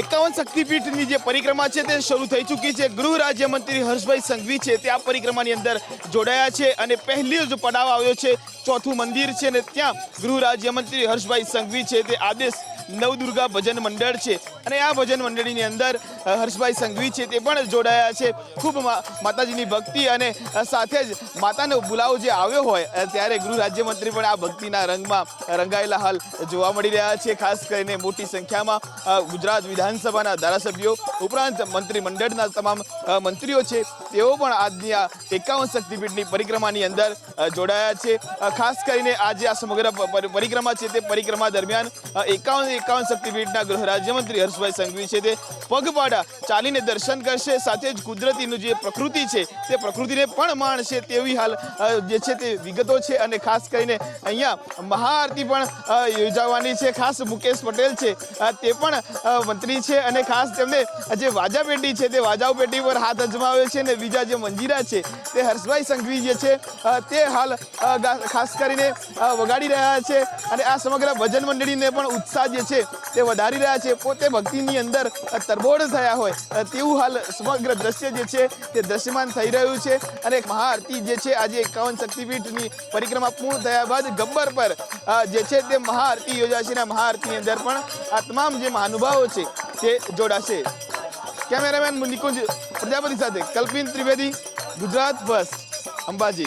એકાવન શક્તિપીઠની જે પરિક્રમા છે તે શરૂ થઈ ચૂકી છે. ગૃહ રાજ્યમંત્રી હર્ષભાઈ સંઘવી છે તે આ પરિક્રમાની અંદર જોડાયા છે અને પહેલી જ પડાવ આવ્યો છે. ચોથું મંદિર છે ને ત્યાં ગૃહ રાજ્યમંત્રી હર્ષભાઈ સંઘવી છે. તે આદેશ નવદુર્ગા ભજન મંડળ છે. અને આ ભજન મંડળીની અંદર હર્ષભાઈ સંઘવી છે તે પણ જોડાયા છે. ખૂબ માતાજીની ભક્તિ અને સાથે જ માતાનો બુલાવો જે આવ્યો હોય ત્યારે ગૃહ રાજ્યમંત્રી પણ આ ભક્તિના રંગમાં રંગાયેલા હાલ જોવા મળી રહ્યા છે. ખાસ કરીને મોટી સંખ્યામાં ગુજરાત વિધાનસભાના ધારાસભ્યો, ઉપરાંત મંત્રીમંડળના તમામ મંત્રીઓ છે, તેઓ પણ આજની આ એકાવન શક્તિપીઠની પરિક્રમાની અંદર જોડાયા છે. ખાસ કરીને આજે આ સમગ્ર પરિક્રમા છે તે પરિક્રમા દરમિયાન એકાવન એકાવન શક્તિપીઠના ગૃહ રાજ્યમંત્રી હર્ષભાઈ સંઘવી છે તે પગપાળા ચાલીને દર્શન કરશે, સાથે જ કુદરતીનું જે પ્રકૃતિ છે તે પ્રકૃતિને પણ માણશે તેવી હાલ જે છે તે વિગતો છે અને ખાસ કરીને અહીંયા મહાઆરતી પણ યોજાવાની છે. ખાસ મુકેશ પટેલ છે તે પણ મંત્રી છે અને ખાસ તેમને જે વાજા પેટી છે તે વાજાઓ પેટી પર હાથ અજમાવે છે અને બીજા જે મંજીરા છે તે હર્ષભાઈ સંઘવી જે છે તે હાલ ખાસ કરીને વગાડી રહ્યા છે અને આ સમગ્ર ભજન મંડળીને પણ ઉત્સાહ જે છે તે વધારી રહ્યા છે. પોતે ભક્તિની અંદર તરબોળ થયા હોય તેવું હાલ સમગ્ર દ્રશ્ય જે છે તે દ્રશ્યમાન થઈ રહ્યું છે અને મહાઆરતી જે છે આજે એકાવન શક્તિપીઠની પરિક્રમા પૂર્ણ થયા બાદ ગબ્બર પર જે છે તે મહાઆરતી યોજાશે અને મહાઆરતીની અંદર પણ આ તમામ જે મહાનુભાવો છે તે જોડાશે. કેમેરામેન નિકુંજ પ્રજાપતિ સાથે કલ્પિન ત્રિવેદી, ગુજરાત બસ, અંબાજી.